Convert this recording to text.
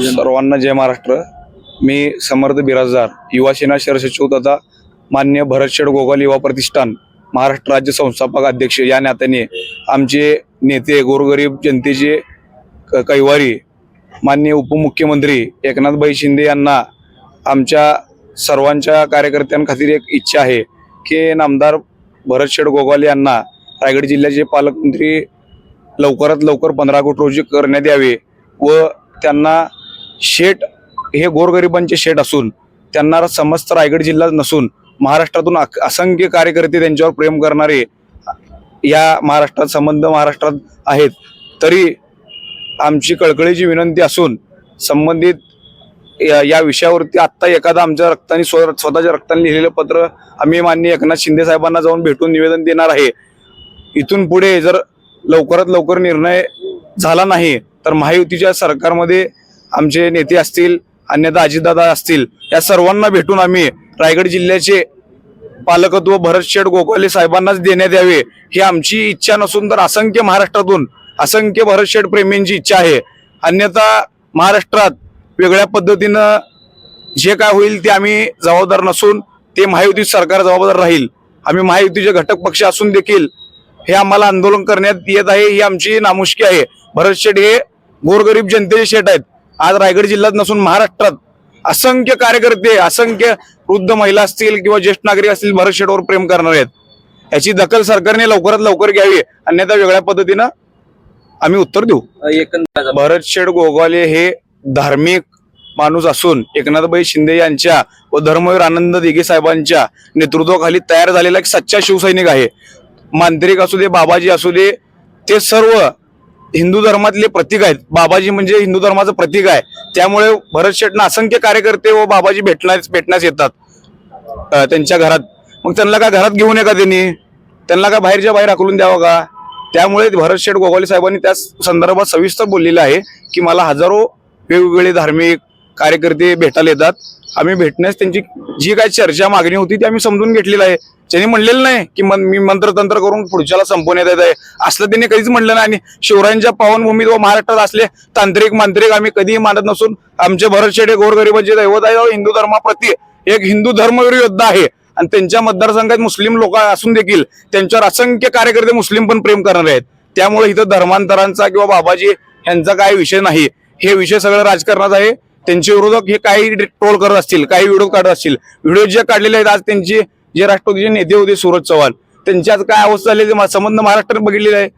सर्वांना जय महाराष्ट्र. मी समर्थ बिराजदार युवा सेना शहर सचिव तथा मान्य भरत शेड गोगाल युवा प्रतिष्ठान महाराष्ट्र राज्य संस्थापक अध्यक्ष. या नात्याने आमचे नेते गोरगरीब जनतेचे कैवारी मान्य उपमुख्यमंत्री एकनाथभाई शिंदे यांना आमच्या सर्वांच्या कार्यकर्त्यांखातीर एक इच्छा आहे की नामदार भरत शेड गोगाल यांना रायगड जिल्ह्याचे पालकमंत्री लवकरात लवकर पंधरा कोटी रोजी करण्यात यावे व त्यांना शेट हे गोरगरिबांचे शेट असून त्यांना समस्त रायगड जिल्हा नसून महाराष्ट्रातून अक- असंख्य कार्यकर्ते त्यांच्यावर प्रेम करणारे या महाराष्ट्रात संबंध महाराष्ट्रात आहेत. तरी आमची कळकळीची विनंती असून संबंधित या या विषयावरती आत्ता एखादा आमच्या रक्ताने स्व स्वतःच्या रक्ताने लिहिलेलं पत्र आम्ही माननीय एकनाथ शिंदे साहेबांना जाऊन भेटून निवेदन देणार आहे. इथून पुढे जर लवकरात लवकर निर्णय झाला नाही तर महायुतीच्या सरकारमध्ये आमचे नेते असतील अन्यथा अजितदादा असतील या सर्वांना भेटून आम्ही रायगड जिल्ह्याचे पालकत्व भरत शेठ गोखले साहेबांनाच देण्यात यावे ही आमची इच्छा नसून तर असंख्य महाराष्ट्रातून असंख्य भरत शेठ प्रेमींची इच्छा आहे. अन्यथा महाराष्ट्रात वेगळ्या पद्धतीनं जे काय होईल ते आम्ही जबाबदार नसून ते महायुती सरकार जबाबदार राहील. आम्ही महायुतीचे घटक पक्ष असून देखील हे आम्हाला आंदोलन करण्यात येत आहे ही आमची नामुष्की आहे. भरत शेठ हे गोरगरीब जनतेचे शेठ आहेत. आज रायगड जिल्ह्यात नसून महाराष्ट्रात असंख्य कार्यकर्ते असंख्य वृद्ध महिला असतील किंवा ज्येष्ठ नागरिक असतील भरत शेठवर प्रेम करणार आहेत. याची दखल सरकारने लवकरात लवकर घ्यावी अन्यथा वेगळ्या पद्धतीनं आम्ही उत्तर देऊ. भरत शेठ गोगावले हे धार्मिक माणूस असून एकनाथभाई शिंदे यांच्या व धर्मवीर आनंद दिघे साहेबांच्या नेतृत्वाखाली तयार झालेला एक सच्चा शिवसैनिक आहे. मांत्रिक असू दे बाबाजी असू दे ते सर्व हिंदू धर्मातले प्रतीक आहेत. बाबाजी म्हणजे हिंदू धर्माचं प्रतीक आहे. त्यामुळे भरत शेटनं असंख्य कार्यकर्ते व बाबाजी भेटण्यास भेटण्यास येतात त्यांच्या घरात. मग त्यांना का घरात घेऊन नये का त्यांनी? त्यांना का बाहेरच्या बाहेर हाकलून द्यावं का? त्यामुळे भरत शेठ गोगावले साहेबांनी त्या संदर्भात सविस्तर बोललेलं आहे की मला हजारो वेगवेगळे धार्मिक कार्यकर्ते भेटायला येतात. आम्ही भेटण्यास त्यांची जी काय चर्चा मागणी होती ती आम्ही समजून घेतलेली आहे. त्यांनी म्हणलेलं नाही की मन मी मंत्रतंत्र करून पुढच्याला संपवण्यात येत आहे. असलं त्यांनी कधीच म्हणलं नाही. आणि शिवरायांच्या पावनभूमीत व महाराष्ट्रात असले तांत्रिक मांत्रिक आम्ही कधीही मानत नसून आमचे भरत शेडे गोरगरिबांचे दैवत आहे. हिंदू धर्माप्रती एक हिंदू धर्मवीर योद्धा आहे. आणि त्यांच्या मतदारसंघात मुस्लिम लोक असून देखील त्यांच्यावर असंख्य कार्यकर्ते मुस्लिम पण प्रेम करणारे आहेत. त्यामुळे इथं धर्मांतरांचा किंवा बाबाजी यांचा काय विषय नाही. हे विषय सगळं राजकारणात आहे. त्यांचे विरोधक हे काही ट्रोल करत असतील काही व्हिडिओ काढत असतील. व्हिडिओ जे काढलेले आहेत आज त्यांचे जे राष्ट्रवादीचे नेते होते सूरज चव्हाण त्यांची आज काय अवस्था झाली ते संबंध महाराष्ट्रात बघितलेले आहे.